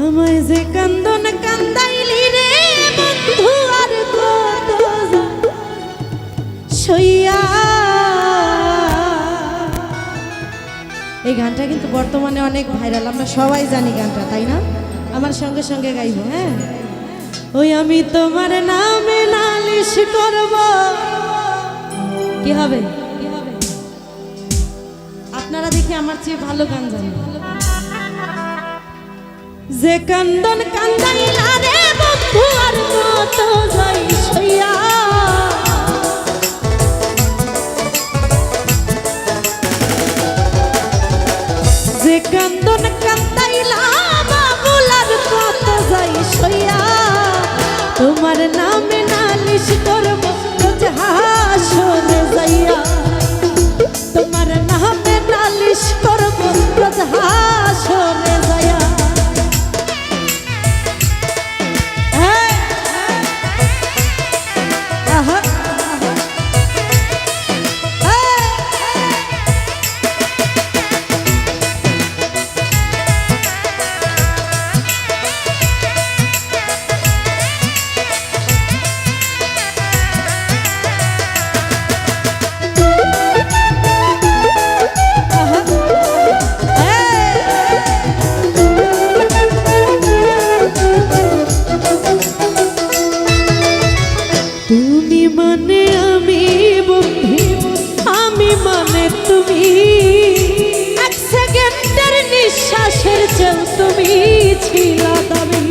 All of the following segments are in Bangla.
আমায় যে কান্দন কান্দাইলি রে বন্ধু, আর কত সইয়া। এই গানটা কিন্তু বর্তমানে অনেক ভাইরাল, আমরা সবাই জানি গানটা, তাই না? আমার সঙ্গে সঙ্গে গাইব হ্যাঁ? ওই আমি তোমার নামে নালিশ করব। কি হবে? আপনারা দেখি আমার চেয়ে ভালো গান জানেন। যে কান্দন কান্দাইলা রে বন্ধু, আর কত যাই সইয়া যে কান্দন কান্দাইলা বাবুল আর কত যাই সইয়া তোমার নামে নালিশ করব হাসরে যাইয়া। তোমার নামে নালিশ করব হাসরে মানে তুমি। এক সেকেন্ডের নিঃশ্বাসের চেউ তুমি ছিল দাবি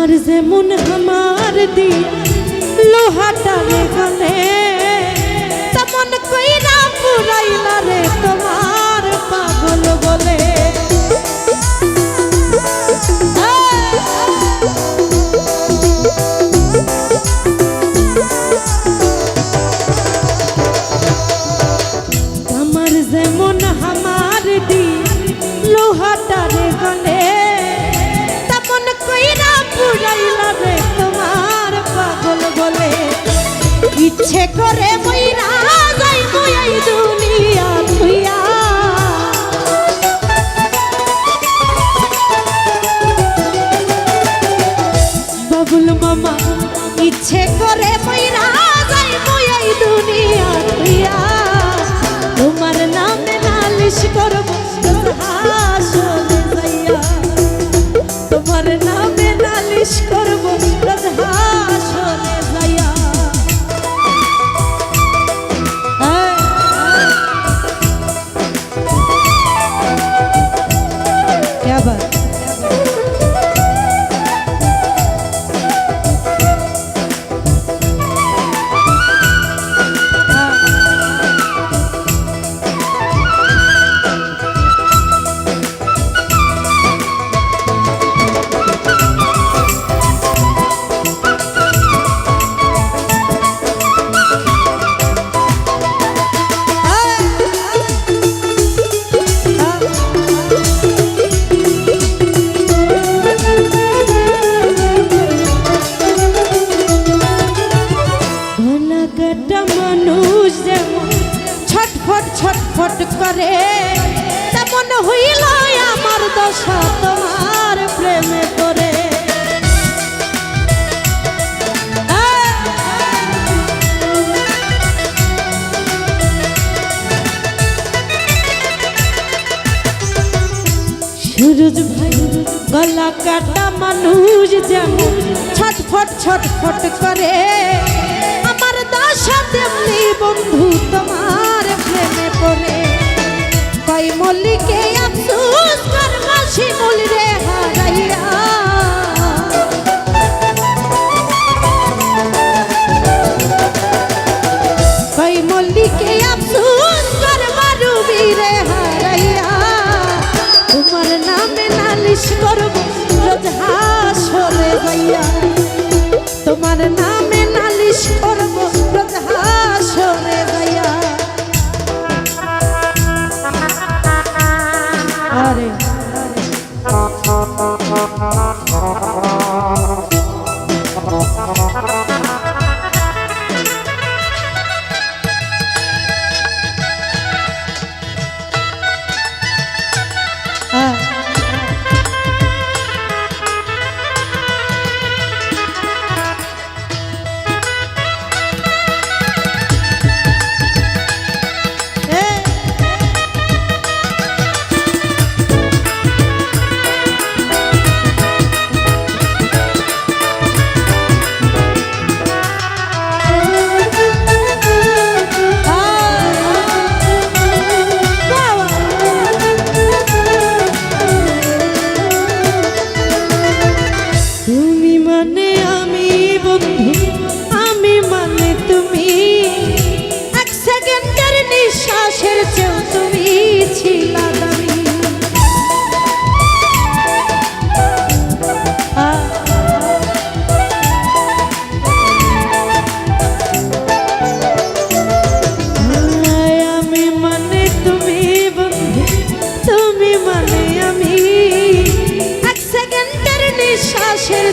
আমার যেমন আমার দি লোহাটা রে গলে তেমন কইরা পুরাইলা রে তোমার। ইচ্ছে করে মই যাই মই দুনিয়া। ভাই, গলা কাটা মানুষ যেমন ছটফট ছটফট করে। আমার দশা তেমনি বন্ধু তোমার প্রেমে পড়ে। কই মল্লিকে কর মাসি মল রে হারাইয়া। কই মল্লিকে আফসোস কর মারুবি রে হারাইয়া। তোমার নামে নালিশ করব, রোজ হাসরে যাইয়া তোমার নামে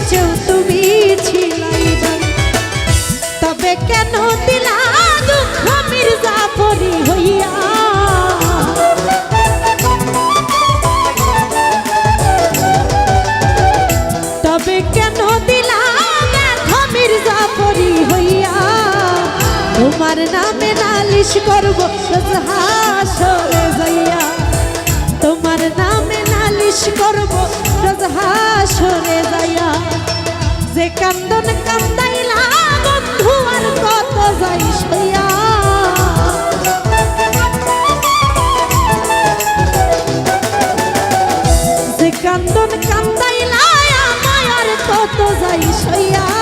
চেয়েও তুমি ছিলাই তবে কেন দিলা দুঃখ মির্জাফরি হইয়া? তবে কেন দিলা ব্যথ মির্জাফরি হইয়া? তোমার নামে নালিশ করব হাসরে যাইয়া। তোমার নামে নালিশ করব হাসরে যাইয়া। যে কান্দন কান্দাইলা, বন্ধু আর কত যাই সইয়া যে কান্দন কান্দাইলা, আমায় আর কত যাই সইয়া